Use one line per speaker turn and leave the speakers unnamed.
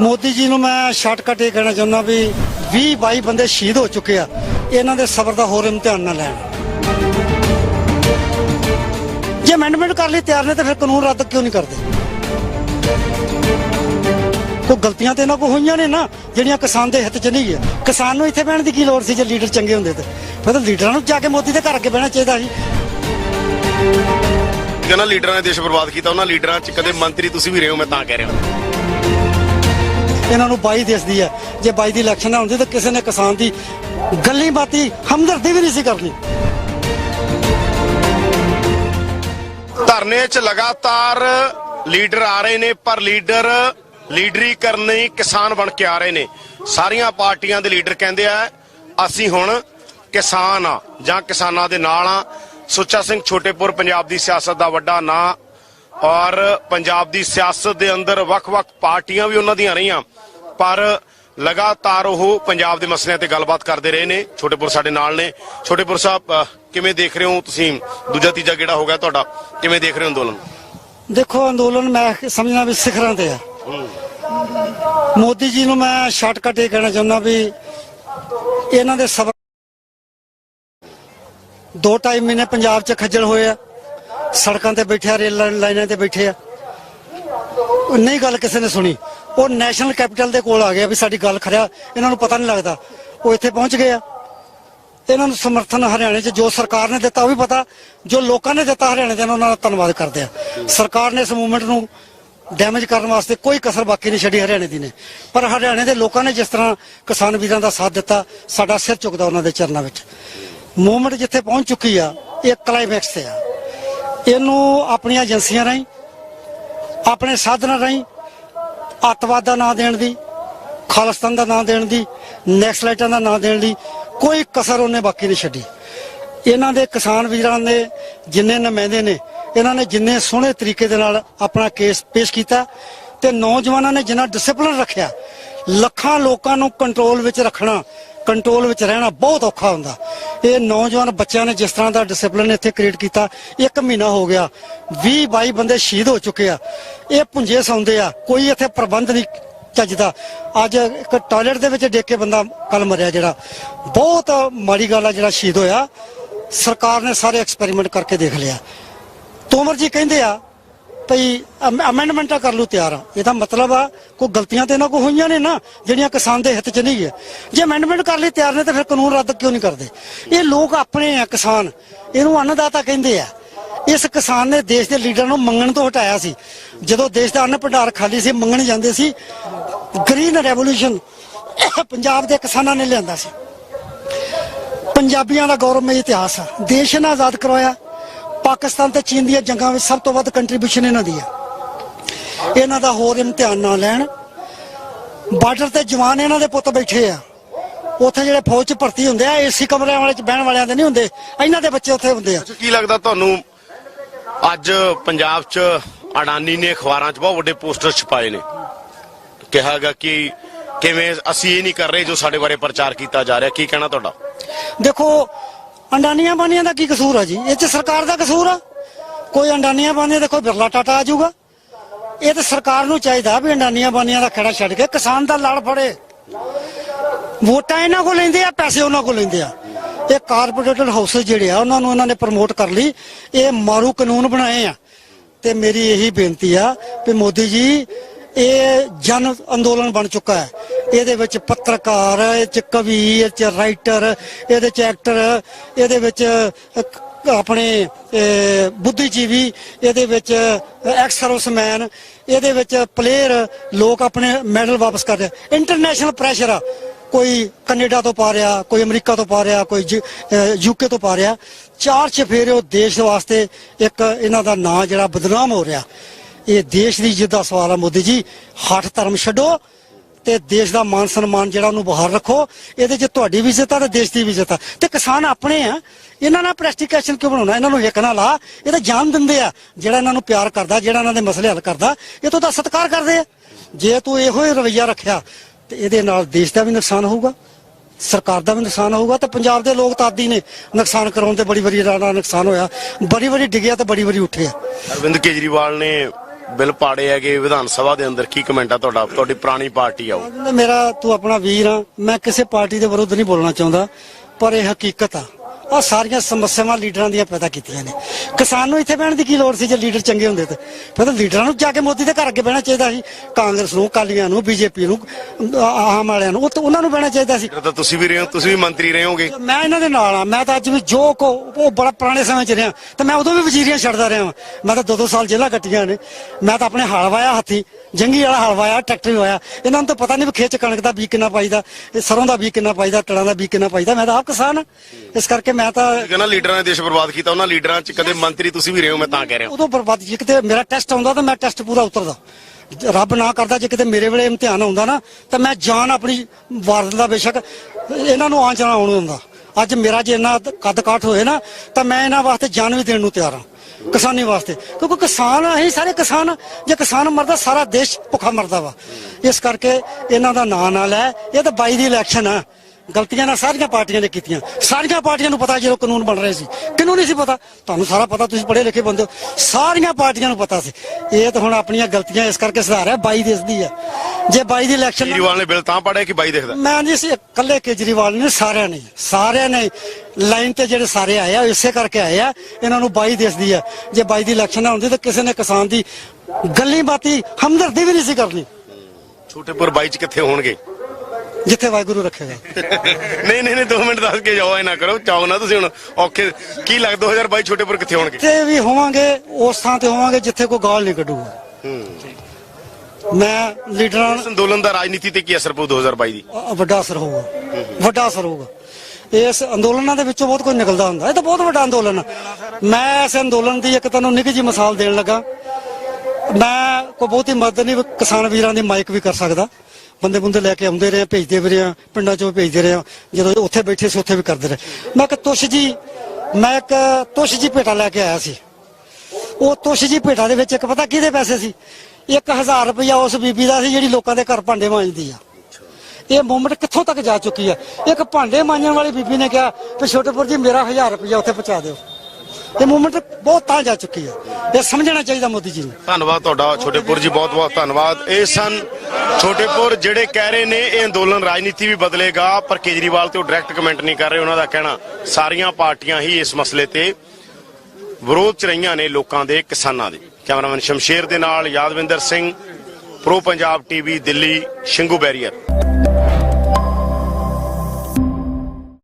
ਮੋਦੀ ਜੀ ਨੂੰ ਮੈਂ ਸ਼ਾਰਟਕਟ ਇਹ ਕਹਿਣਾ ਚਾਹੁੰਦਾ ਵੀ 20 22 ਬੰਦੇ ਸ਼ਹੀਦ ਹੋ ਚੁੱਕੇ ਆ। ਇਹਨਾਂ ਦੇ ਸਬਰ ਦਾ ਹੋਰ ਇਮਤਿਹਾਨ ਨਾ ਲੈਣ। ਜੇ ਅਮੈਂਡਮੈਂਟ ਕਰ ਲਈ, ਤਿਆਰ ਨੇ ਤਾਂ ਫਿਰ ਕਾਨੂੰਨ ਰੱਦ ਕਿਉਂ ਨਹੀਂ ਕਰਦੇ? ਕੋਈ ਗਲਤੀਆਂ ਤੇ ਇਹਨਾਂ ਕੋ ਹੋਈਆਂ ਨੇ ਨਾ, ਜਿਹੜੀਆਂ ਕਿਸਾਨ ਦੇ ਹਿੱਤ 'ਚ ਨਹੀਂ ਹੈ ਕਿਸਾਨ ਨੂੰ ਇੱਥੇ ਬਹਿਣ ਦੀ ਕੀ ਲੋੜ ਸੀ ਜੇ ਲੀਡਰ ਚੰਗੇ ਹੁੰਦੇ ਤੇ? ਫਿਰ ਤਾਂ ਲੀਡਰਾਂ ਨੂੰ ਜਾ ਕੇ ਮੋਦੀ ਦੇ ਘਰ ਅੱਗੇ ਬਹਿਣਾ ਚਾਹੀਦਾ ਸੀ।
ਕਹਿੰਦਾ ਲੀਡਰਾਂ ਨੇ ਦੇਸ਼ ਬਰਬਾਦ ਕੀਤਾ, ਉਹਨਾਂ ਲੀਡਰਾਂ 'ਚ ਕਦੇ ਮੰਤਰੀ ਤੁਸੀਂ ਵੀ ਰਹੇ ਹੋ, ਮੈਂ ਤਾਂ ਕਹਿ ਰਿਹਾ।
ਇਹਨਾਂ ਨੂੰ ਬਾਈ ਦਿਸਦੀ ਹੈ। ਜੇ ਬਾਈ ਦੀ ਇਲੈਕਸ਼ਨ ਨਾ ਹੁੰਦੀ ਤਾਂ ਕਿਸੇ ਨੇ ਕਿਸਾਨ ਦੀ ਗੱਲੀ ਬਾਤੀ ਹਮਦਰਦੀ ਵੀ ਨਹੀਂ ਸੀ ਕਰਨੀ।
ਧਰਨੇ 'ਚ ਲਗਾਤਾਰ ਲੀਡਰ ਆ ਰਹੇ ਨੇ, ਪਰ ਲੀਡਰ ਲੀਡਰੀ ਕਰਨੀ ਕਿਸਾਨ ਬਣ ਕੇ ਆ ਰਹੇ ਨੇ। ਸਾਰੀਆਂ ਪਾਰਟੀਆਂ ਦੇ ਲੀਡਰ ਕਹਿੰਦੇ ਆ, ਅਸੀਂ ਹੁਣ ਕਿਸਾਨ ਆ ਜਾਂ ਕਿਸਾਨਾਂ ਦੇ ਨਾਲ ਆ। ਸੁੱਚਾ ਸਿੰਘ ਛੋਟੇਪੁਰ, ਪੰਜਾਬ ਦੀ ਸਿਆਸਤ ਦਾ ਵੱਡਾ ਨਾਂ ਔਰ ਪੰਜਾਬ ਦੀ ਸਿਆਸਤ ਦੇ ਅੰਦਰ ਵੱਖ-ਵੱਖ ਪਾਰਟੀਆਂ ਵੀ ਉਹਨਾਂ ਦੀਆਂ ਰਹੀਆਂ। ਪਰ ਲਗਾਤਾਰ ਉਹ ਪੰਜਾਬ ਦੇ ਮਸਲਿਆਂ ਤੇ ਗੱਲਬਾਤ ਕਰਦੇ ਰਹੇ ਨੇ। ਛੋਟੇਪੁਰ ਸਾਡੇ ਨਾਲ ਨੇ। ਛੋਟੇਪੁਰ ਸਾਹਿਬ ਕਿਵੇਂ ਦੇਖ ਰਹੇ ਹੋ ਤੁਸੀਂ? ਦੂਜਾ ਤੀਜਾ ਕਿਹੜਾ ਹੋ ਗਿਆ ਤੁਹਾਡਾ। ਕਿਵੇਂ ਦੇਖ ਰਹੇ ਹੋ ਅੰਦੋਲਨ?
ਦੇਖੋ ਅੰਦੋਲਨ ਮੈਂ ਸਮਝਣਾ ਵੀ ਸਿਖਰਾਂ ਤੇ ਆ। ਮੋਦੀ ਜੀ ਨੂੰ ਮੈਂ ਸ਼ਾਰਟਕਟ ਇਹ ਕਹਿਣਾ ਚਾਹੁੰਦਾ ਵੀ ਇਹਨਾਂ ਦੇ ਸਬਰ ਦੋ ਢਾਈ ਮਹੀਨੇ ਪੰਜਾਬ 'ਚ ਖੱਜਲ ਹੋਏ ਆ। ਸੜਕਾਂ ਤੇ ਬੈਠੇ ਆ, ਰੇਲ ਲਾਈਨਾਂ ਤੇ ਬੈਠੇ ਆ। ਨਹੀਂ ਗੱਲ ਕਿਸੇ ਨੇ ਸੁਣੀ। ਉਹ ਨੈਸ਼ਨਲ ਕੈਪੀਟਲ ਦੇ ਕੋਲ ਆ ਗਿਆ ਵੀ ਸਾਡੀ ਗੱਲ ਖਰਿਆ। ਇਹਨਾਂ ਨੂੰ ਪਤਾ ਨਹੀਂ ਲੱਗਦਾ। ਉਹ ਇੱਥੇ ਪਹੁੰਚ ਗਏ ਆ। ਇਹਨਾਂ ਨੂੰ ਸਮਰਥਨ ਹਰਿਆਣੇ 'ਚ ਜੋ ਸਰਕਾਰ ਨੇ ਦਿੱਤਾ ਉਹ ਵੀ ਪਤਾ। ਜੋ ਲੋਕਾਂ ਨੇ ਦਿੱਤਾ ਹਰਿਆਣੇ ਦੇ ਉਹਨਾਂ ਦਾ ਧੰਨਵਾਦ ਕਰਦੇ ਆ। ਸਰਕਾਰ ਨੇ ਇਸ ਮੂਵਮੈਂਟ ਨੂੰ ਡੈਮੇਜ ਕਰਨ ਵਾਸਤੇ ਕੋਈ ਕਸਰ ਬਾਕੀ ਨਹੀਂ ਛੱਡੀ ਹਰਿਆਣੇ ਦੀ ਨੇ। ਪਰ ਹਰਿਆਣੇ ਦੇ ਲੋਕਾਂ ਨੇ ਜਿਸ ਤਰ੍ਹਾਂ ਕਿਸਾਨ ਵੀਰਾਂ ਦਾ ਸਾਥ ਦਿੱਤਾ, ਸਾਡਾ ਸਿਰ ਝੁਕਦਾ ਉਹਨਾਂ ਦੇ ਚਰਨਾਂ ਵਿੱਚ। ਮੂਵਮੈਂਟ ਜਿੱਥੇ ਪਹੁੰਚ ਚੁੱਕੀ ਆ, ਇਹ ਕਲਾਈਮੈਕਸ ਤੇ ਆ। ਇਹਨੂੰ ਆਪਣੀਆਂ ਏਜੰਸੀਆਂ ਰਾਹੀਂ, ਆਪਣੇ ਸਾਧਨਾਂ ਰਾਹੀਂ ਅੱਤਵਾਦ ਦਾ ਨਾਂ ਦੇਣ ਦੀ, ਖਾਲਸਤਾਨ ਦਾ ਨਾਂ ਦੇਣ ਦੀ ਨੈਕਸਲਾਈਟਾਂ ਦਾ ਨਾਂ ਦੇਣ ਦੀ ਕੋਈ ਕਸਰ ਉਹਨੇ ਬਾਕੀ ਨਹੀਂ ਛੱਡੀ। ਇਹਨਾਂ ਦੇ ਕਿਸਾਨ ਵੀਰਾਂ ਦੇ ਜਿੰਨੇ ਨੁਮਾਇੰਦੇ ਨੇ, ਇਹਨਾਂ ਨੇ ਜਿੰਨੇ ਸੋਹਣੇ ਤਰੀਕੇ ਦੇ ਨਾਲ ਆਪਣਾ ਕੇਸ ਪੇਸ਼ ਕੀਤਾ ਤੇ ਨੌਜਵਾਨਾਂ ਨੇ ਜਿੰਨਾ ਡਿਸਪਲਿਨ ਰੱਖਿਆ, ਲੱਖਾਂ ਲੋਕਾਂ ਨੂੰ ਕੰਟਰੋਲ ਵਿੱਚ ਰੱਖਣਾ ਕੰਟਰੋਲ ਵਿੱਚ ਰਹਿਣਾ ਬਹੁਤ ਔਖਾ ਹੁੰਦਾ। ਇਹ ਨੌਜਵਾਨ ਬੱਚਿਆਂ ਨੇ ਜਿਸ ਤਰ੍ਹਾਂ ਦਾ ਡਿਸਪਲਿਨ ਇੱਥੇ ਕ੍ਰੀਏਟ ਕੀਤਾ, ਇੱਕ ਮਹੀਨਾ ਹੋ ਗਿਆ 20 22 ਬੰਦੇ ਸ਼ਹੀਦ ਹੋ ਚੁੱਕੇ ਆ। ਇਹ ਪੁੰਜੇ ਸੌਂਦੇ ਆ, ਕੋਈ ਇੱਥੇ ਪ੍ਰਬੰਧ ਨਹੀਂ ਚੱਜਦਾ। ਅੱਜ ਇੱਕ ਟਾਇਲਟ ਦੇ ਵਿੱਚ ਡਿੱਗ ਕੇ ਬੰਦਾ ਕੱਲ ਮਰਿਆ ਜਿਹੜਾ। ਬਹੁਤ ਮਾੜੀ ਗੱਲ ਆ ਜਿਹੜਾ ਸ਼ਹੀਦ ਹੋਇਆ। ਸਰਕਾਰ ਨੇ ਸਾਰੇ ਐਕਸਪੈਰੀਮੈਂਟ ਕਰਕੇ ਦੇਖ ਲਿਆ। ਤੋਮਰ ਜੀ ਕਹਿੰਦੇ ਆ ਭਈ ਅਮੈਂਡਮੈਂਟਾਂ ਕਰ ਲੂ ਤਿਆਰ ਆ। ਇਹਦਾ ਮਤਲਬ ਆ, ਕੋਈ ਗਲਤੀਆਂ ਤੇ ਇਹਨਾਂ ਕੋ ਹੋਈਆਂ ਨੇ ਨਾ, ਜਿਹੜੀਆਂ ਕਿਸਾਨ ਦੇ ਹਿੱਤ 'ਚ ਨਹੀਂ ਹੈ। ਜੇ ਅਮੈਂਡਮੈਂਟ ਕਰ ਲਈ ਤਿਆਰ ਨੇ ਤਾਂ ਫਿਰ ਕਾਨੂੰਨ ਰੱਦ ਕਿਉਂ ਨਹੀਂ ਕਰਦੇ? ਇਹ ਲੋਕ ਆਪਣੇ ਆ ਕਿਸਾਨ। ਇਹਨੂੰ ਅੰਨਦਾਤਾ ਕਹਿੰਦੇ ਆ। ਇਸ ਕਿਸਾਨ ਨੇ ਦੇਸ਼ ਦੇ ਲੀਡਰ ਨੂੰ ਮੰਗਣ ਤੋਂ ਹਟਾਇਆ ਸੀ। ਜਦੋਂ ਦੇਸ਼ ਦਾ ਅੰਨ ਭੰਡਾਰ ਖਾਲੀ ਸੀ, ਮੰਗਣ ਜਾਂਦੇ ਸੀ। ਗ੍ਰੀਨ ਰੈਵੋਲੂਸ਼ਨ ਪੰਜਾਬ ਦੇ ਕਿਸਾਨਾਂ ਨੇ ਲਿਆਂਦਾ ਸੀ। ਪੰਜਾਬੀਆਂ ਦਾ ਗੌਰਵਮਈ ਇਤਿਹਾਸ ਆ। ਦੇਸ਼ ਨੇ ਆਜ਼ਾਦ ਕਰਵਾਇਆ। ਪਾਕਿਸਤਾਨ ਤੇ ਚੀਨ ਦੀਆਂ ਜੰਗਾਂ ਵਿੱਚ ਸਭ ਤੋਂ ਵੱਧ ਕੰਟਰੀਬਿਊਸ਼ਨ ਇਹਨਾਂ ਦੀ ਆ। ਇਹਨਾਂ ਦਾ ਹੋਰ ਇਮਤਿਹਾਨ ਨਾ ਲੈਣ। ਬਾਰਡਰ ਤੇ ਜਵਾਨ ਇਹਨਾਂ ਦੇ ਪੁੱਤ ਬੈਠੇ ਆ। ਉੱਥੇ ਜਿਹੜੇ ਫੌਜ 'ਚ ਭਰਤੀ ਹੁੰਦੇ ਆ ਏਸੀ ਕਮਰਿਆਂ ਵਾਲੇ 'ਚ ਬਹਿਣ ਵਾਲਿਆਂ ਦੇ ਨਹੀਂ ਹੁੰਦੇ। ਇਹਨਾਂ ਦੇ ਬੱਚੇ ਉੱਥੇ ਹੁੰਦੇ ਆ।
ਕੀ ਲੱਗਦਾ ਤੁਹਾਨੂੰ ਅੱਜ ਪੰਜਾਬ 'ਚ ਅਡਾਨੀ ਨੇ ਅਖਬਾਰਾਂ 'ਚ ਬਹੁਤ ਵੱਡੇ ਪੋਸਟਰ ਛਪਾਏ ਨੇ? ਕਿਹਾਗਾ ਕਿ ਕਿਵੇਂ ਅਸੀਂ ਇਹ ਨਹੀਂ ਕਰ ਰਹੇ ਜੋ ਸਾਡੇ ਬਾਰੇ ਪ੍ਰਚਾਰ ਕੀਤਾ ਜਾ ਰਿਹਾ। ਕੀ ਕਹਿਣਾ ਤੁਹਾਡਾ?
ਦੇਖੋ ਅੰਡਾਨੀਆਂ ਬਾਨੀਆਂ ਦਾ ਕੀ ਕਸੂਰ ਆ ਜੀ? ਇਹ 'ਚ ਸਰਕਾਰ ਦਾ ਕਸੂਰ ਆ। ਕੋਈ ਅੰਡਾਨੀਆਂ ਬਾਨੀਆਂ ਦੇ ਕੋਈ ਬਿਰਲਾ ਟਾਟਾ ਆ ਜਾਊਗਾ। ਇਹ ਤਾਂ ਸਰਕਾਰ ਨੂੰ ਚਾਹੀਦਾ ਵੀ ਅੰਡਾਨੀਆਂ ਬਾਨੀਆਂ ਦਾ ਖੜਾ ਛੱਡ ਕੇ ਕਿਸਾਨ ਦਾ ਲੜ ਫੜੇ। ਵੋਟਾਂ ਇਹਨਾਂ ਕੋਲ ਲੈਂਦੇ ਆ, ਪੈਸੇ ਉਹਨਾਂ ਕੋਲ ਲੈਂਦੇ ਆ। ਇਹ ਕਾਰਪੋਰੇਟਡ ਹਾਊਸਸ ਜਿਹੜੇ ਆ, ਉਹਨਾਂ ਨੂੰ ਇਹਨਾਂ ਨੇ ਪ੍ਰਮੋਟ ਕਰ ਲਈ। ਇਹ ਮਾਰੂ ਕਾਨੂੰਨ ਬਣਾਏ ਆ। ਤੇ ਮੇਰੀ ਇਹੀ ਬੇਨਤੀ ਆ ਕਿ ਮੋਦੀ ਜੀ, ਇਹ ਜਨ ਅੰਦੋਲਨ ਬਣ ਚੁੱਕਾ ਹੈ। ਇਹਦੇ ਵਿੱਚ ਪੱਤਰਕਾਰ ਇਹ ਚ ਕਵੀ, ਇਹ ਚ ਰਾਈਟਰ ਇਹਦੇ ਚ ਐਕਟਰ ਇਹਦੇ ਵਿੱਚ ਆਪਣੇ ਬੁੱਧੀਜੀਵੀ, ਇਹਦੇ ਵਿੱਚ ਐਕਸ ਸਰਵਿਸਮੈਨ ਇਹਦੇ ਵਿੱਚ ਪਲੇਅਰ ਲੋਕ ਆਪਣੇ ਮੈਡਲ ਵਾਪਸ ਕਰ ਰਹੇ ਇੰਟਰਨੈਸ਼ਨਲ ਪ੍ਰੈਸ਼ਰ ਆ। ਕੋਈ ਕੈਨੇਡਾ ਤੋਂ ਪਾ ਰਿਹਾ, ਕੋਈ ਅਮਰੀਕਾ ਤੋਂ ਪਾ ਰਿਹਾ, ਕੋਈ ਯੂਕੇ ਤੋਂ ਪਾ ਰਿਹਾ। ਚਾਰ ਚਫੇਰੇ ਉਹ ਦੇਸ਼ ਵਾਸਤੇ ਇੱਕ ਇਹਨਾਂ ਦਾ ਨਾਂ ਜਿਹੜਾ ਬਦਨਾਮ ਹੋ ਰਿਹਾ। ਇਹ ਦੇਸ਼ ਦੀ ਜਿੱਦਾਂ ਸਵਾਲ ਆ ਮੋਦੀ ਜੀ। ਹੱਠ ਧਰਮ ਛੱਡੋ। ਤੇ ਦੇਸ਼ ਦਾ ਮਾਨ ਸਨਮਾਨ ਜਿਹੜਾ ਉਹਨੂੰ ਬਹਾਰ ਰੱਖੋ। ਇਹਦੇ 'ਚ ਤੁਹਾਡੀ ਵੀ ਇੱਜ਼ਤ ਆ ਤੇ ਦੇਸ਼ ਦੀ ਵੀ ਇੱਜ਼ਤ ਆ। ਤੇ ਕਿਸਾਨ ਆਪਣੇ ਆ, ਇਹਨਾਂ ਨਾਲ ਪ੍ਰੈਸਟੀਕੇਸ਼ਨ ਕਿਉਂ ਬਣਾਉਣਾ? ਇਹਨਾਂ ਨੂੰ ਹਿੱਕ ਨਾ ਲਾ, ਇਹ ਤਾਂ ਜਾਨ ਦਿੰਦੇ ਆ, ਜਿਹੜਾ ਇਹਨਾਂ ਨੂੰ ਪਿਆਰ ਕਰਦਾ, ਜਿਹੜਾ ਇਹਨਾਂ ਦੇ ਮਸਲੇ ਹੱਲ ਕਰਦਾ, ਇਹ ਤੋਂ ਤਾਂ ਸਤਿਕਾਰ ਕਰਦੇ ਆ। ਜੇ ਤੂੰ ਇਹੋ ਹੀ ਰਵਈਆ ਰੱਖਿਆ, ਤੇ ਇਹਦੇ ਨਾਲ ਦੇਸ਼ ਦਾ ਵੀ ਨੁਕਸਾਨ ਹੋਊਗਾ, ਸਰਕਾਰ ਦਾ ਵੀ ਨੁਕਸਾਨ ਹੋਊਗਾ, ਤੇ ਪੰਜਾਬ ਦੇ ਲੋਕ ਤਾਂ ਨੇ ਨੁਕਸਾਨ ਕਰਾਉਣ ਤੇ ਬੜੀ ਵਾਰੀ ਰਾਣਾ ਨੁਕਸਾਨ ਹੋਇਆ। ਬੜੀ ਵਾਰੀ ਡਿੱਗਿਆ ਤੇ ਬੜੀ ਵਾਰੀ ਉੱਠਿਆ।
ਅਰਵਿੰਦ ਕੇਜਰੀਵਾਲ ਨੇ ਬਿੱਲ ਪਾੜੇ ਹੈਗੇ ਵਿਧਾਨ ਸਭਾ ਦੇ ਅੰਦਰ, ਕੀ ਕਮੈਂਟ ਆ ਤੁਹਾਡਾ? ਤੁਹਾਡੀ ਪੁਰਾਣੀ ਪਾਰਟੀ ਆ ਉਹ।
ਮੇਰਾ ਤੂੰ ਆਪਣਾ ਵੀਰ ਆ, ਮੈਂ ਕਿਸੇ ਪਾਰਟੀ ਦੇ ਵਿਰੁੱਧ ਨਹੀਂ ਬੋਲਣਾ ਚਾਹੁੰਦਾ, ਪਰ ਇਹ ਹਕੀਕਤ ਆ। ਆ ਸਾਰੀਆਂ ਸਮੱਸਿਆਵਾਂ ਲੀਡਰਾਂ ਦੀਆਂ ਪੈਦਾ ਕੀਤੀਆਂ ਨੇ। ਕਿਸਾਨ ਨੂੰ ਇੱਥੇ ਬਹਿਣ ਦੀ ਕੀ ਲੋੜ ਸੀ ਜੇ ਲੀਡਰ ਚੰਗੇ ਹੁੰਦੇ ਤੇ? ਫਿਰ ਤਾਂ ਲੀਡਰਾਂ ਨੂੰ ਜਾ ਕੇ ਮੋਦੀ ਦੇ ਘਰ ਅੱਗੇ ਬਹਿਣਾ ਚਾਹੀਦਾ ਸੀ। ਕਾਂਗਰਸ ਨੂੰ ਕਾਲੀਆਂ ਨੂੰ ਬੀਜੇਪੀ ਨੂੰ ਆਮ ਵਾਲਿਆਂ ਨੂੰ ਉਹ ਤਾਂ ਉਹਨਾਂ ਨੂੰ ਬਹਿਣਾ ਚਾਹੀਦਾ ਸੀ।
ਤਾਂ ਤੁਸੀਂ ਵੀ ਰਹੇ ਹੋ ਤੁਸੀਂ ਵੀ ਮੰਤਰੀ ਰਹੇ ਹੋਗੇ
ਮੈਂ ਇਹਨਾਂ ਦੇ ਨਾਲ ਆ। ਮੈਂ ਤਾਂ ਅੱਜ ਵੀ ਜੋ ਕੋ ਉਹ ਬੜਾ ਪੁਰਾਣੇ ਸਮੇਂ ਚ ਰਿਹਾ। ਤੇ ਮੈਂ ਉਦੋਂ ਵੀ ਵਜ਼ੀਰੀਆਂ ਛੱਡਦਾ ਰਿਹਾ। ਮੈਂ ਤਾਂ ਦੋ ਦੋ ਸਾਲ ਜੇਲ੍ਹਾਂ ਕੱਟੀਆਂ ਨੇ। ਮੈਂ ਤਾਂ ਆਪਣੇ ਹਲ ਵਾਇਆ ਹੱਥੀ ਜੰਗੀ ਵਾਲਾ ਹਲ ਵਾਇਆ ਟਰੈਕਟਰ ਵਾਇਆ। ਇਹਨਾਂ ਨੂੰ ਤਾਂ ਪਤਾ ਨਹੀਂ ਵੀ ਖੇਚ ਕਣਕ ਦਾ ਬੀਜ ਕਿੰਨਾ ਪਾਈਦਾ ਇਹ ਸਰੋਂ ਦਾ ਬੀਜ ਕਿੰਨਾ ਪਾਈਦਾ ਟੜਾਂ ਦਾ ਬੀਜ ਕਿੰਨਾ ਪਾਈਦਾ। ਮੈਂ ਤਾਂ ਆਪ ਕਿਸਾਨ ਇਸ ਕਰਕੇ ਮੈਂ ਤਾਂ
ਕਹਿੰਦਾ ਲੀਡਰਾਂ ਨੇ ਦੇਸ਼ ਬਰਬਾਦ ਕੀਤਾ ਉਹਨਾਂ ਲੀਡਰਾਂ 'ਚ ਕਦੇ ਮੰਤਰੀ ਤੁਸੀਂ ਵੀ ਰਹੇ ਹੋ ਮੈਂ ਤਾਂ ਕਹਿ ਰਿਹਾ।
ਉਦੋਂ ਬਰਬਾਦ ਜੀ ਕਿਤੇ ਮੇਰਾ ਟੈਸਟ ਆਉਂਦਾ ਤਾਂ ਮੈਂ ਟੈਸਟ ਪੂਰਾ ਉਤਰਦਾ। ਰੱਬ ਨਾ ਕਰਦਾ ਜੇ ਕਿਤੇ ਮੇਰੇ ਵੇਲੇ ਇਮਤਿਹਾਨ ਆਉਂਦਾ ਨਾ ਤਾਂ ਮੈਂ ਜਾਨ ਆਪਣੀ ਵਾਰ ਦਿੰਦਾ ਬੇਸ਼ੱਕ ਇਹਨਾਂ ਨੂੰ ਆਂ ਜਾਣਾ ਆਉਣ ਦਿੰਦਾ। ਅੱਜ ਮੇਰਾ ਜੇ ਇੰਨਾ ਕੱਦ ਕਾਠ ਹੋਏ ਨਾ ਤਾਂ ਮੈਂ ਇਹਨਾਂ ਵਾਸਤੇ ਜਾਨ ਵੀ ਦੇਣ ਨੂੰ ਤਿਆਰ ਹਾਂ ਕਿਸਾਨੀ ਵਾਸਤੇ। ਕਿਉਂਕਿ ਕਿਸਾਨ ਅਸੀਂ ਸਾਰੇ ਕਿਸਾਨ। ਜੇ ਕਿਸਾਨ ਮਰਦਾ ਸਾਰਾ ਦੇਸ਼ ਭੁੱਖਾ ਮਰਦਾ ਵਾ। ਇਸ ਕਰਕੇ ਇਹਨਾਂ ਦਾ ਨਾਂ ਨਾ ਲੈ ਇਹ ਤਾਂ 22 ਦੀ ਇਲੈਕਸ਼ਨ ਆ। ਗਲਤੀਆਂ ਨਾਲ ਸਾਰੀਆਂ ਪਾਰਟੀਆਂ ਨੇ ਕੀਤੀਆਂ। ਸਾਰੀਆਂ ਪਾਰਟੀਆਂ ਨੂੰ ਪਤਾ ਜਦੋਂ ਕਾਨੂੰਨ ਬਣ ਰਹੇ ਸੀ। ਕਿਹਨੂੰ ਨਹੀਂ ਸੀ ਪਤਾ? ਤੁਹਾਨੂੰ ਸਾਰਾ ਪਤਾ ਤੁਸੀਂ ਪੜ੍ਹੇ ਲਿਖੇ ਬੰਦੇ ਹੋ। ਸਾਰੀਆਂ ਪਾਰਟੀਆਂ ਨੂੰ ਪਤਾ ਸੀ। ਇਹ ਤਾਂ ਹੁਣ ਆਪਣੀਆਂ ਗਲਤੀਆਂ ਇਸ ਕਰਕੇ ਸੁਧਾਰਿਆ 22 ਦੇਸ਼ ਦੀ ਆ। ਜੇ 22 ਦੀ ਇਲੈਕਸ਼ਨ
ਕੇਜਰੀਵਾਲ ਨੇ ਬਿੱਲ ਤਾਂ ਪਾੜਿਆ ਕਿ ਬਾਈ ਦੇਖਦਾ?
ਮੈਂ ਨਹੀਂ ਸੀ ਇਕੱਲੇ ਕੇਜਰੀਵਾਲ ਨੇ ਸਾਰਿਆਂ ਨੇ। ਸਾਰਿਆਂ ਨੇ ਲਾਈਨ ਤੇ ਜਿਹੜੇ ਸਾਰੇ ਆਏ ਆ ਇਸੇ ਕਰਕੇ ਆਏ ਆ। ਇਹਨਾਂ ਨੂੰ 22 ਦੇਸ਼ ਦੀ ਆ। ਜੇ 22 ਦੀ ਇਲੈਕਸ਼ਨ ਨਾ ਹੁੰਦੀ ਤਾਂ ਕਿਸੇ ਨੇ ਕਿਸਾਨ ਦੀ ਗੱਲੀ ਬਾਤੀ ਹਮਦਰਦੀ ਵੀ ਨਹੀਂ ਸੀ ਕਰਨੀ।
ਛੋਟੇਪੁਰ ਬਾਈ 'ਚ ਕਿੱਥੇ ਹੋਣਗੇ?
ਜਿੱਥੇ ਵਾਹਿਗੁਰੂ ਰੱਖੇਗਾ।
ਨਹੀਂ ਨਹੀਂ ਨਹੀਂ 2 ਮਿੰਟ ਦੱਸ ਕੇ ਜਾਓ ਐ ਨਾ ਕਰੋ ਚਾਹੋ ਨਾ ਤੁਸੀਂ ਹੁਣ ਔਖੇ। ਕੀ ਲੱਗਦਾ 2022 ਛੋਟੇਪੁਰ ਕਿੱਥੇ ਹੋਣਗੇ?
ਤੇ ਵੀ ਹੋਵਾਂਗੇ ਉਸ ਥਾਂ ਤੇ ਹੋਵਾਂਗੇ ਜਿੱਥੇ ਕੋਈ ਗਾਲ ਨਹੀਂ ਕੱਢੂਗਾ। ਮੈਂ ਲੀਡਰਾਂ
ਇਸ ਅੰਦੋਲਨ ਦਾ ਰਾਜਨੀਤੀ ਤੇ ਕੀ ਅਸਰ ਪਊ 2022 ਦੀ?
ਅ- ਵੱਡਾ ਅਸਰ ਹੋਊਗਾ। ਵੱਡਾ ਅਸਰ ਹੋਊਗਾ। ਇਸ ਅੰਦੋਲਨਾਂ ਦੇ ਵਿੱਚੋਂ ਬਹੁਤ ਕੁਝ ਨਿਕਲਦਾ ਹੁੰਦਾ। ਇਹ ਤਾਂ ਬਹੁਤ ਵੱਡਾ ਅੰਦੋਲਨ ਆ। ਮੈਂ ਇਸ ਅੰਦੋਲਨ ਦੀ ਇੱਕ ਤੁਹਾਨੂੰ ਨਿੱਕੀ ਜਿਹੀ ਮਿਸਾਲ ਦੇਣ ਲੱਗਾ। ਮੈਂ ਕੋਈ ਬਹੁਤੀ ਮਦਦ ਨਹੀਂ ਕਿਸਾਨ ਵੀਰਾਂ ਦੀ ਮਾਈਕ ਵੀ ਕਰ ਸਕਦਾ। ਬੰਦੇ ਬੰਦੇ ਲੈ ਕੇ ਆਉਂਦੇ ਰਹੇ ਭੇਜਦੇ ਵੀ ਰਹੇ ਆ, ਪਿੰਡਾਂ ਚੋਂ ਭੇਜਦੇ ਰਹੇ ਆ। ਜਦੋਂ ਉੱਥੇ ਬੈਠੇ ਸੀ ਉੱਥੇ ਵੀ ਕਰਦੇ ਰਹੇ। ਮੈਂ ਇੱਕ ਤੁਸ਼ ਜੀ ਮੈਂ ਇੱਕ ਤੁਸ਼ ਜੀ ਭੇਟਾ ਲੈ ਕੇ ਆਇਆ ਸੀ। ਉਹ ਤੁਸ਼ ਜੀ ਭੇਟਾ ਦੇ ਵਿੱਚ ਇੱਕ ਪਤਾ ਕਿਹਦੇ ਪੈਸੇ ਸੀ? 1000 ਰੁਪਇਆ ਉਸ ਬੀਬੀ ਦਾ ਸੀ ਜਿਹੜੀ ਲੋਕਾਂ ਦੇ ਘਰ ਭਾਂਡੇ ਮਾਂਜਦੀ ਆ। ਇਹ ਮੂਵਮੈਂਟ ਕਿੱਥੋਂ ਤੱਕ ਜਾ ਚੁੱਕੀ ਹੈ ਇੱਕ ਭਾਂਡੇ ਮਾਂਜਣ ਵਾਲੀ ਬੀਬੀ ਨੇ ਕਿਹਾ ਕਿ ਛੋਟੇਪੁਰ ਜੀ ਮੇਰਾ 1000 ਰੁਪਇਆ ਉੱਥੇ ਪਹੁੰਚਾ ਦਿਓ। ਇਹ ਮੂਵਮੈਂਟ ਬਹੁਤ ਤਾਂ ਜਾ ਚੁੱਕੀ ਹੈ ਇਹ ਸਮਝਣਾ ਚਾਹੀਦਾ ਮੋਦੀ ਜੀ ਨੂੰ।
ਧੰਨਵਾਦ ਤੁਹਾਡਾ ਛੋਟੇਪੁਰ ਜੀ ਬਹੁਤ ਬਹੁਤ ਧੰਨਵਾਦ। ਇਹ ਸਨ ਛੋਟੇਪੁਰ ਜਿਹੜੇ ਕਹਿ ਰਹੇ ਨੇ ਇਹ ਅੰਦੋਲਨ ਰਾਜਨੀਤੀ ਵੀ ਬਦਲੇਗਾ, ਪਰ ਕੇਜਰੀਵਾਲ ਤੇ ਉਹ ਡਾਇਰੈਕਟ ਕਮੈਂਟ ਨਹੀਂ ਕਰ ਰਹੇ, ਉਹਨਾਂ ਦਾ ਕਹਿਣਾ, ਸਾਰੀਆਂ ਪਾਰਟੀਆਂ ਹੀ ਇਸ ਮਸਲੇ ਤੇ ਵਿਰੋਧ ਚ ਰਹੀਆਂ ਨੇ ਲੋਕਾਂ ਦੇ, ਕਿਸਾਨਾਂ ਦੇ। ਕੈਮਰਾਮੈਨ ਸ਼ਮਸ਼ੇਰ ਦੇ ਨਾਲ Yadwinder Singh, pro Punjab TV, Delhi, Singhu barrier.